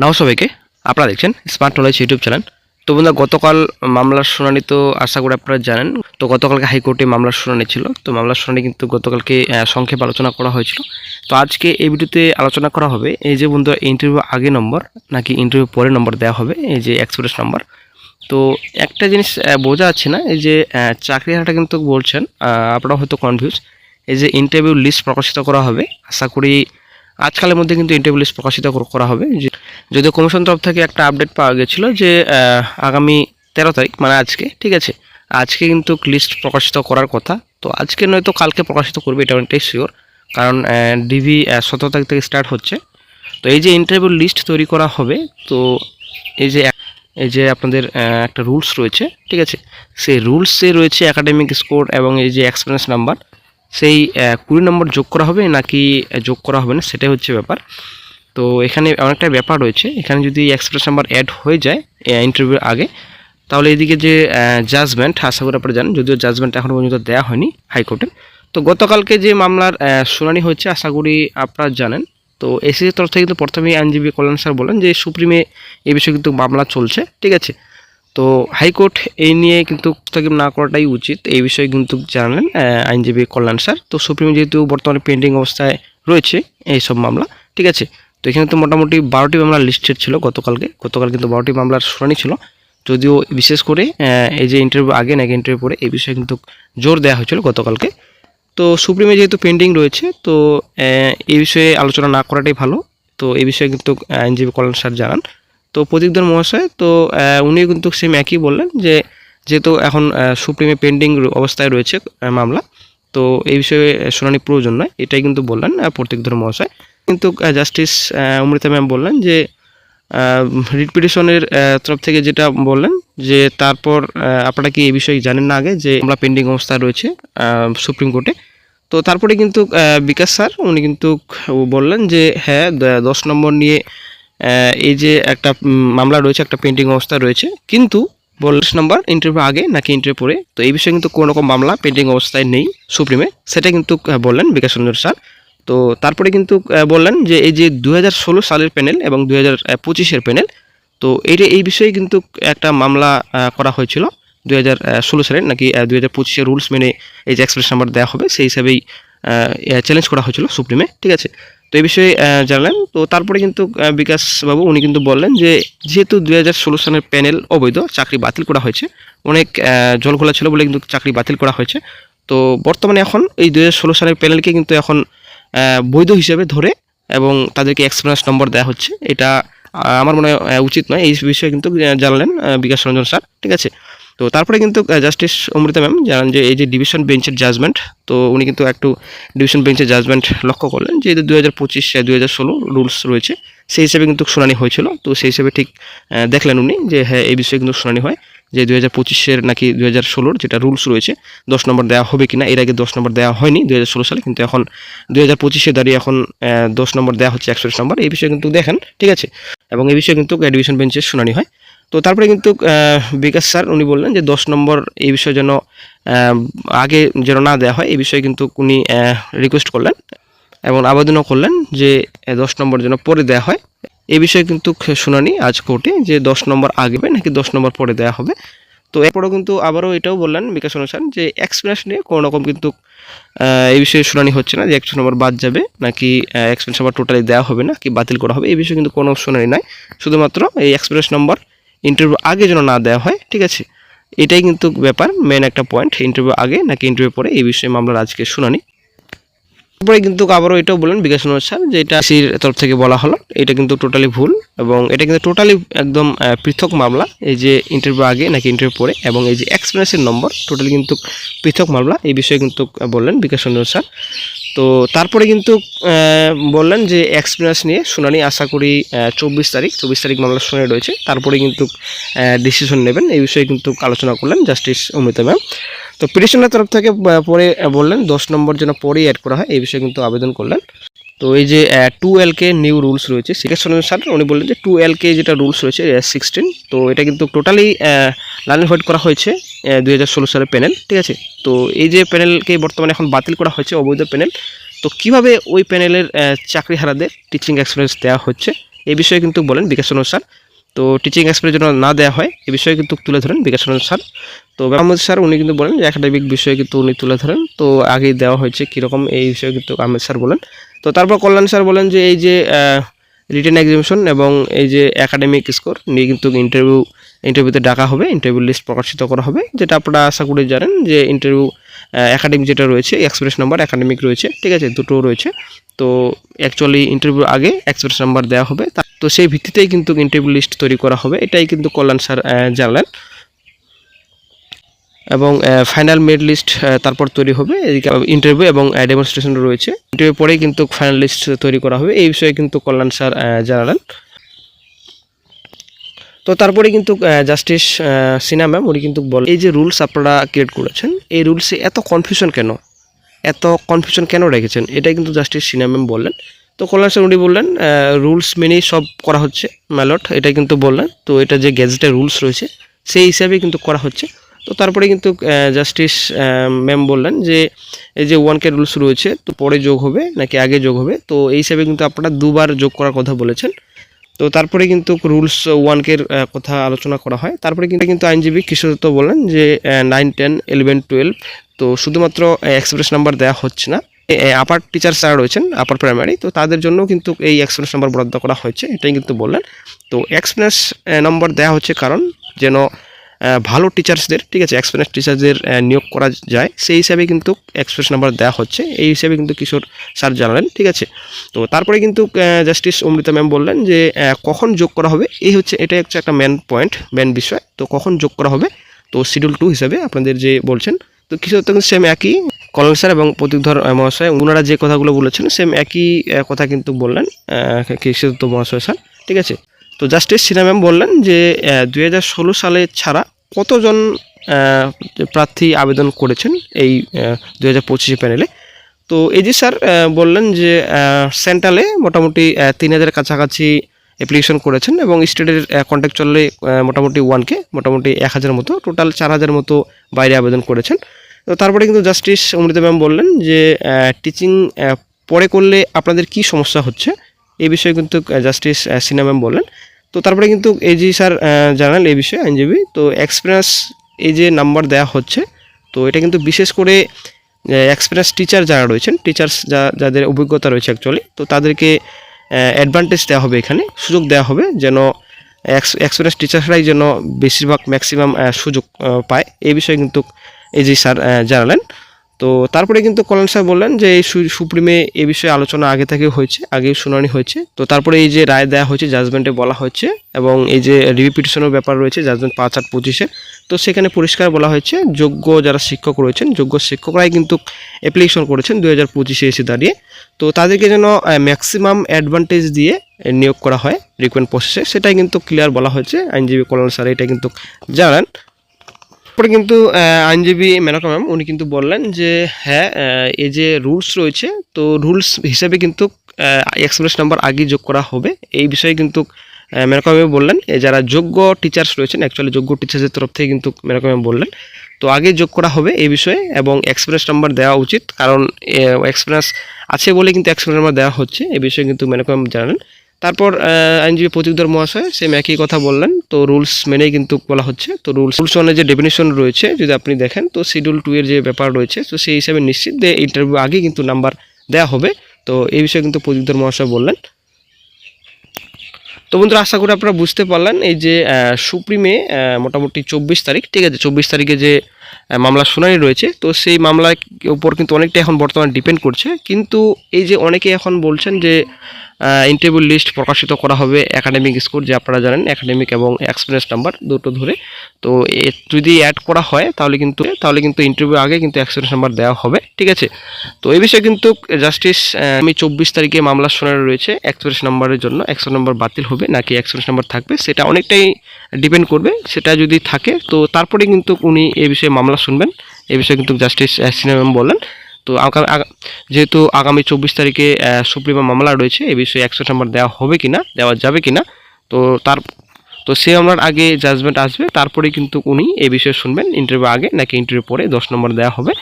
নাও সবাইকে, আপনারা দেখছেন স্মার্ট নলেজ ইউটিউব চ্যানেল তো বন্ধুরা, গতকাল মামলার শুনানি তো আশা করি আপনারা জানেন। তো গতকালকে হাইকোর্টে মামলার শুনানি ছিল। তো মামলার শুনানি কিন্তু গতকালকে সংক্ষেপে আলোচনা করা হয়েছিল। তো আজকে এই ভিডিওতে আলোচনা করা হবে এই যে বন্ধুরা ইন্টারভিউ আগে নম্বর নাকি ইন্টারভিউ পরে নম্বর দেওয়া হবে, এই যে এক্সপ্রেস নম্বর তো একটা জিনিস বোঝা যাচ্ছে না, এই যে চাকরি হারাটা কিন্তু বলছেন আপনারা হয়তো কনফিউজ এই যে ইন্টারভিউ লিস্ট প্রকাশিত করা হবে, আশা করি আজকালের মধ্যে কিন্তু ইন্টারভিউ লিস্ট প্রকাশিত করা হবে। যদিও কমিশন তরফ থেকে একটা আপডেট পাওয়া গেছিল যে আগামী তেরো তারিখ মানে আজকে, ঠিক আছে? আজকে কিন্তু লিস্ট প্রকাশিত করার কথা। তো আজকে নয়তো কালকে প্রকাশিত করবে, এটা অনেকটাই শিওর কারণ ডিভি সতেরো তারিখ থেকে স্টার্ট হচ্ছে। তো এই যে ইন্টারভিউ লিস্ট তৈরি করা হবে, তো এই যে এই যে আপনাদের একটা রুলস রয়েছে, ঠিক আছে? সেই রুলসে রয়েছে একাডেমিক স্কোর এবং এই যে এক্সপিরিয়েন্স নাম্বার সেই কুড়ি নম্বর যোগ করা হবে নাকি যোগ করা হবে না, সেটাই হচ্ছে ব্যাপার। তো এখানে অনেকটা ব্যাপার রয়েছে, এখানে যদি এক্সপ্রেস নাম্বার অ্যাড হয়ে যায় ইন্টারভিউর আগে, তাহলে এদিকে যে জাজমেন্ট আশা করি আপনারা জানেন, যদিও জাজমেন্ট এখনও পর্যন্ত দেওয়া হয়নি হাইকোর্টে। তো গতকালকে যে মামলার শুনানি হচ্ছে আশা করি আপনারা জানেন। তো এসিসির তরফ থেকে কিন্তু প্রথমেই আইনজীবী কল্যাণ স্যার বলেন যে, সুপ্রিমে এই বিষয়ে কিন্তু মামলা চলছে, ঠিক আছে? তো হাইকোর্ট এই নিয়ে কিন্তু হস্তক্ষেপ না করাটাই উচিত। এই বিষয়ে কিন্তু জানালেন আইনজীবী কল্যাণ স্যার। তো সুপ্রিম যেহেতু বর্তমানে পেন্ডিং অবস্থায় রয়েছে এই সব মামলা, ঠিক আছে? তো এখানে তো মোটামুটি বারোটি মামলা লিস্টেড ছিল গতকালকে। গতকাল কিন্তু বারোটি মামলার শুনানি ছিল। যদিও বিশেষ করে এই যে ইন্টারভিউ আগে নাকি ইন্টারভিউ পরে এই বিষয়ে কিন্তু জোর দেওয়া হয়েছিল গতকালকে। তো সুপ্রিমে যেহেতু পেন্ডিং রয়েছে, তো এই বিষয়ে আলোচনা না করাটাই ভালো। তো এই বিষয়ে কিন্তু আইনজীবী কল্যাণ স্যার জানান। তো প্রদীপধর মহাশয়, তো উনি কিন্তু সেম একই বললেন যে, যেহেতু এখন সুপ্রিমে পেন্ডিং অবস্থায় রয়েছে মামলা, তো এই বিষয়ে শুনানি প্রয়োজন নয়, এটাই কিন্তু বললেন প্রতীকধর মহাশয়। কিন্তু জাস্টিস অমৃতা ম্যাম বললেন যে রিট পিটিশনের তরফ থেকে যেটা বললেন যে, তারপর আপনারা কি এই বিষয়ে জানেন না আগে যে আমরা পেন্ডিং অবস্থায় রয়েছে সুপ্রিম কোর্টে তো তারপরে কিন্তু বিকাশ স্যার উনি কিন্তু বললেন যে হ্যাঁ দশ নম্বর নিয়ে এই যে একটা মামলা রয়েছে, একটা পেন্ডিং অবস্থা রয়েছে। কিন্তু বলস নাম্বার ইন্টারভিউ আগে নাকি ইন্টারভিউ পরে। তো এই বিষয়ে কিন্তু কোনো রকম মামলা পেন্ডিং অবস্থায় নেই সুপ্রিমে। সেটা কিন্তু বললেন বিকাশ রঞ্জন স্যার। তো তারপরে কিন্তু বললেন যে এই যে দু হাজার ষোলো সালের প্যানেল এবং দু হাজার প্যানেল তো এইটা, এই বিষয়ে কিন্তু একটা মামলা করা হয়েছিল দু হাজার ষোলো সালের, নাকি দু হাজার পঁচিশের রুলস মেনে এই যে এক্সপ্রেস নাম্বার দেওয়া হবে, সেই হিসাবেই চ্যালেঞ্জ করা হয়েছিল সুপ্রিমে। ঠিক আছে? তো এই বিষয়ে জানালেন। তো তারপরে কিন্তু বিকাশবাবু উনি কিন্তু বললেন যে, যেহেতু দুই হাজার ষোলো সালের প্যানেল অবৈধ, চাকরি বাতিল করা হয়েছে। অনেক জলঘোলা ছিল বলে কিন্তু চাকরি বাতিল করা হয়েছে। তো বর্তমানে এখন এই দুই হাজার ষোলো সালের প্যানেলকে কিন্তু এখন বৈধ হিসেবে ধরে এবং তাদেরকে এক্সপিরিয়েন্স নম্বর দেওয়া হচ্ছে। এটা আমার মনে হয় উচিত নয়। এই বিষয়ে কিন্তু জানালেন বিকাশ রঞ্জন স্যার। ঠিক আছে? তো তারপরে কিন্তু জাস্টিস অমৃতা ম্যাম জানান যে এই যে ডিভিশন বেঞ্চের জাজমেন্ট তো উনি কিন্তু একটু ডিভিশন বেঞ্চের জাজমেন্ট লক্ষ্য করলেন যে দু হাজার পঁচিশ দু হাজার ষোলো রুলস রয়েছে, সেই হিসেবে কিন্তু শুনানি হয়েছিল। তো সেই হিসেবে ঠিক দেখলেন উনি যে হ্যাঁ এই বিষয়ে কিন্তু শুনানি হয় যে দু হাজার পঁচিশের নাকি দু হাজার ষোলোর যেটা রুলস রয়েছে, দশ নম্বর দেওয়া হবে কিনা, এর আগে দশ নম্বর দেওয়া হয়নি দু হাজার ষোলো সালে, কিন্তু এখন দু হাজার পঁচিশে দাঁড়িয়ে এখন দশ নম্বর দেওয়া হচ্ছে একশো নম্বর, এই বিষয়ে কিন্তু দেখেন, ঠিক আছে? এবং এই বিষয়ে কিন্তু ডিভিশন বেঞ্চের শুনানি হয়। তো তারপরে কিন্তু বিকাশ স্যার উনি বললেন যে দশ নম্বর এই বিষয়ে যেন আগে যেন না দেওয়া হয়, এই বিষয়ে কিন্তু উনি রিকোয়েস্ট করলেন এবং আবেদনও করলেন যে দশ নম্বর যেন পরে দেওয়া হয়। এই বিষয়ে কিন্তু শুনানি আজ কোর্টে যে দশ নম্বর আগেবে নাকি দশ নম্বর পরে দেওয়া হবে। তো এরপরেও কিন্তু আবারও এটাও বললেন বিকাশ অনুষ্ঠান যে এক্সপিরিয়েন্স নিয়ে কোনো রকম কিন্তু এই বিষয়ে শুনানি হচ্ছে না যে একশো নম্বর বাদ যাবে নাকি এক্সপিরিয়েন্স নম্বর টোটালি দেওয়া হবে না কি বাতিল করা হবে, এই বিষয়ে কিন্তু কোনো শুনানি নাই। শুধুমাত্র এই এক্সপিরিয়েন্স নম্বর ইন্টারভিউ আগে যেন না দেওয়া হয়, ঠিক আছে? এটাই কিন্তু ব্যাপার মেন একটা পয়েন্ট ইন্টারভিউ আগে নাকি ইন্টারভিউ পরে, এই বিষয়ে মামলার আজকে শুনানি। তারপরে কিন্তু আবারও এটাও বলেন বিকাশ স্যার, যে এটা সির তরফ থেকে বলা হলো, এটা কিন্তু টোটালি ভুল এবং এটা কিন্তু টোটালি একদম পৃথক মামলা, এই যে ইন্টারভিউ আগে নাকি ইন্টারভিউ পরে এবং এই যে এক্সপিরিয়েন্সের নম্বর টোটালি কিন্তু পৃথক মামলা, এই বিষয়ে কিন্তু বললেন বিকাশ স্যার। তো তারপরে কিন্তু বললেন যে এক্সপিরিয়েন্স নিয়ে শুনানি আশা করি চব্বিশ তারিখ চব্বিশ তারিখ মামলার শুনানি রয়েছে। তারপরে কিন্তু ডিসিশন নেবেন। এই বিষয়ে কিন্তু আলোচনা করলেন জাস্টিস অমিতা ম্যাম তো পিটিশনের তরফ থেকে পরে বললেন, দশ নম্বর যেন পরেই অ্যাড করা হয়, এই বিষয়ে কিন্তু আবেদন করলেন। তো এই যে two L K new rules রয়েছে সিকেশ স্যার উনি বললেন যে টু এল কে যেটা রুলস রয়েছে সিক্সটিন তো এটা কিন্তু টোটালি লাইন হোয়াইট করা হয়েছে দুই হাজার ষোলো সালের প্যানেল ঠিক আছে? তো এই যে প্যানেলকে বর্তমানে এখন বাতিল করা হয়েছে, অবৈধ প্যানেল তো কীভাবে ওই প্যানেলের চাকরি হারাদের টিচিং এক্সপিরিয়েন্স দেওয়া হচ্ছে এই বিষয়ে কিন্তু বলেন বিকাশ স্যার তো টিচিং এক্সপিরিয়েন্স জন্য না দেওয়া হয়, এ বিষয়ে কিন্তু তুলে ধরেন বিকাশ স্যার তো আহমদ স্যার, উনি কিন্তু বলেন যে একাডেমিক বিষয়ে কিন্তু উনি তুলে ধরেন, তো আগেই দেওয়া হয়েছে কীরকম, এই বিষয়ে কিন্তু আহমেদ স্যার বলেন। তো তারপর কল্যাণ স্যার বলেন যে এই যে রিটেন এক্সামিশন এবং এই যে একাডেমিক স্কোর নিয়ে কিন্তু ইন্টারভিউ ইন্টারভিউতে ডাকা হবে ইন্টারভিউ লিস্ট প্রকাশিত করা হবে, যেটা আপনারা আশা করি জানেন যে ইন্টারভিউ একাডেমিক যেটা রয়েছে এক্সপ্রেস নাম্বার একাডেমিক রয়েছে, ঠিক আছে, দুটো রয়েছে। তো অ্যাকচুয়ালি ইন্টারভিউ আগে এক্সপ্রেস নাম্বার দেওয়া হবে, তা- সেই ভিত্তিতেই কিন্তু ইন্টারভিউ লিস্ট তৈরি করা হবে, এটাই কিন্তু কল্যাণ স্যার জানালেন। এবং ফাইনাল মেড লিস্ট তারপর তৈরি হবে। এদিকে ইন্টারভিউ এবং ডেমনস্ট্রেশন রয়েছে। ইন্টারভিউ পরেই কিন্তু ফাইনাল লিস্ট তৈরি করা হবে। এই বিষয়ে কিন্তু কল্যাণ স্যার জানালেন। তো তারপরে কিন্তু জাস্টিস সিনা ম্যাম, উনি কিন্তু বল এই যে রুলস আপনারা ক্রিয়েট করেছেন, এই রুলসে এত কনফিউশন কেন? এত কনফিউশন কেন রেখেছেন? এটাই কিন্তু জাস্টিস সিনা ম্যাম বললেন। তো কল্যাণ স্যার উনি বললেন রুলস মেনেই সব করা হচ্ছে ম্যালট এটা কিন্তু বললেন। তো এটা যে গ্যাজেটের রুলস রয়েছে, সেই হিসাবে কিন্তু করা হচ্ছে। তো তারপরে কিন্তু জাস্টিস ম্যাম বললেন যে, এই যে ওয়ান কে রুলস রয়েছে, তো পরে যোগ হবে, নাকি আগে যোগ হবে? তো এই হিসাবে কিন্তু আপনারা দুবার যোগ করার কথা বলেছেন। তো তারপরে কিন্তু রুলস ওয়ান ওয়ানকের কথা আলোচনা করা হয়। তারপরে কিন্তু কিন্তু আইনজীবী কিশোর দত্ত বলেন যে নাইন টেন ইলেভেন টুয়েলভ তো শুধুমাত্র এক্সপ্রেস নাম্বার দেওয়া হচ্ছে না। আপার টিচার যারা রয়েছেন আপার প্রাইমারি তো তাদের জন্য কিন্তু এই এক্সপ্রেস নাম্বার বরাদ্দ করা হয়েছে, এটাই কিন্তু বললেন। তো এক্সপ্রেস নম্বর দেওয়া হচ্ছে কারণ যেন ভালো টিচার্সদের ঠিক আছে এক্সপিরিয়েন্স টিচারদের নিয়োগ করা যায়। সেই হিসাবে কিন্তু এক্সপ্রেস নাম্বার দেওয়া হচ্ছে। এই হিসাবে কিন্তু কিশোর স্যার জানালেন, ঠিক আছে? তো তারপরে কিন্তু জাস্টিস অমৃতা ম্যাম বললেন যে কখন যোগ করা হবে? এই হচ্ছে এটা হচ্ছে একটা মেন পয়েন্ট মেন বিষয়। তো কখন যোগ করা হবে? তো শিডিউল টু হিসাবে আপনাদের যে বলছেন, তো কিশোর তখন সেম একই। কলম স্যার এবং প্রতীকধর মহাশয় ওনারা যে কথাগুলো বলেছেন সেম একই কথা কিন্তু বললেন কিশোর মহাশয় স্যার ঠিক আছে? তো জাস্টিস সিনা ম্যাম বললেন যে দুই হাজার ষোলো সালে ছাড়া কতজন প্রার্থী আবেদন করেছেন এই দুই হাজার পঁচিশে প্যানেলে? তো এই যে স্যার বললেন যে সেন্ট্রালে মোটামুটি তিন হাজার কাছাকাছি অ্যাপ্লিকেশন করেছেন এবং স্টেটের কন্ট্যাক্ট চললে মোটামুটি ওয়ানকে মোটামুটি এক হাজার মতো টোটাল চার হাজার মতো বাইরে আবেদন করেছেন। তো তারপরে কিন্তু জাস্টিস অমৃতা ম্যাম বললেন যে টিচিং পরে করলে আপনাদের কি সমস্যা হচ্ছে? এই বিষয়ে কিন্তু জাস্টিস সিনা ম্যাম বললেন। তো তারপরে কিন্তু যে স্যার জানান এই বিষয়ে আইনজীবী। তো এক্সপিরিয়েন্স এই যে নাম্বার দেওয়া হচ্ছে, তো এটা কিন্তু বিশেষ করে এক্সপিরিয়েন্স টিচার যারা রয়েছেন টিচার্স যা, যাদের অভিজ্ঞতা রয়েছে অ্যাকচুয়ালি তো তাদেরকে অ্যাডভান্টেজ দেওয়া হবে এখানে, সুযোগ দেওয়া হবে যেন এক্সপিরিয়েন্স টিচার্সরাই যেন বেশিরভাগ ম্যাক্সিমাম সুযোগ পায়। এই বিষয়ে কিন্তু এই যে স্যার জানালেন। তো তারপরে কিন্তু কল্যাণ স্যার বললেন যে এই সুপ্রিমে এ বিষয়ে আলোচনা আগে থেকে হয়েছে, আগেই শুনানি হয়েছে। তো তারপরে এই যে রায় দেওয়া হয়েছে জাজমেন্টে বলা হয়েছে এবং এই যে রিভিউ ব্যাপার রয়েছে জাজমেন্ট পাঁচ আট পঁচিশে। তো সেখানে পরিষ্কার বলা হয়েছে, যোগ্য যারা শিক্ষক রয়েছেন, যোগ্য শিক্ষকরাই কিন্তু অ্যাপ্লিকেশন করেছেন দু হাজার পঁচিশে এসে দাঁড়িয়ে। তো তাদেরকে যেন ম্যাক্সিমাম অ্যাডভান্টেজ দিয়ে নিয়োগ করা হয় রিকোয়েন্ট প্রসেসে সেটাই কিন্তু ক্লিয়ার বলা হয়েছে। আইনজীবী কল্যাণ স্যার এটা কিন্তু জানান। তারপরে কিন্তু আইনজীবী মেনকা ম্যাম, উনি কিন্তু বললেন যে হ্যাঁ এই যে রুলস রয়েছে, তো রুলস হিসেবে কিন্তু এক্সপ্রেস নাম্বার আগে যোগ করা হবে। এই বিষয়ে কিন্তু মেনকা ম্যাম বললেন যারা যোগ্য টিচার্স রয়েছেন অ্যাকচুয়ালি যোগ্য টিচার্সের তরফ থেকে কিন্তু মেনকা ম্যাম বললেন, তো আগে যোগ করা হবে এই বিষয়ে এবং এক্সপ্রেস নাম্বার দেওয়া উচিত, কারণ এক্সপ্রেস আছে বলে কিন্তু এক্সপ্রেস নাম্বার দেওয়া হচ্ছে এই বিষয়ে কিন্তু মেনকা ম্যাম জানালেন। তারপর আইনজীবী প্রতীকধর মহাশয় সেম একই কথা বললেন। তো রুলস মেনেই কিন্তু বলা হচ্ছে। তো রুলস রুলস ওয়ানের যে ডেফিনেশন রয়েছে যদি আপনি দেখেন তো শিডিউল টু এর যে ব্যাপার রয়েছে তো সেই হিসাবে নিশ্চিত যে ইন্টারভিউ আগে কিন্তু নাম্বার দেওয়া হবে। তো এই বিষয়ে কিন্তু প্রতীকধর মহাশয় বললেন। তো বন্ধুরা আশা করি আপনারা বুঝতে পারলেন এই যে সুপ্রিমে মোটামুটি চব্বিশ তারিখ ঠিক আছে চব্বিশ তারিখে যে আহ, মামলার শুনানি রয়েছে তো সেই মামলার উপর কিন্তু অনেকটা এখন বর্তমানে ডিপেন্ড করছে। কিন্তু এই যে অনেকে এখন বলছেন যে ইন্টারভিউ লিস্ট প্রকাশিত করা হবে একাডেমিক স্কোর যে আপনারা জানেন একাডেমিক এবং এক্সপিরিয়েন্স নাম্বার দুটো ধরে। তো এ, যদি অ্যাড করা হয়, তাহলে কিন্তু তাহলে কিন্তু ইন্টারভিউ আগে কিন্তু এক্সপিরিয়েন্স নাম্বার দেওয়া হবে, ঠিক আছে? তো এই বিষয়ে কিন্তু জাস্টিস আমি চব্বিশ তারিখে মামলার শুনানি রয়েছে এক্সপিরিয়েন্স নাম্বারের জন্য। একশো নাম্বার বাতিল হবে, নাকি এক্সপিরিয়েন্স নাম্বার থাকবে, সেটা অনেকটাই ডিপেন্ড করবে। সেটা যদি থাকে, তো তারপরে কিন্তু উনি এই বিষয়ে মামলা শুনবেন। এই বিষয়ে কিন্তু জাস্টিস সিনেমা বললেন। তো যেহেতু আগামী চব্বিশ তারিখে সুপ্রিমা মামলা রয়েছে, এ বিষয়ে একশো নম্বর দেওয়া হবে কি না দেওয়া যাবে কি না তো তার তো সে আমার আগে জাজমেন্ট আসবে, তারপরে কিন্তু উনি এ বিষয়ে শুনবেন ইন্টারভিউ আগে, নাকি ইন্টারভিউ পরে দশ নম্বর দেওয়া হবে।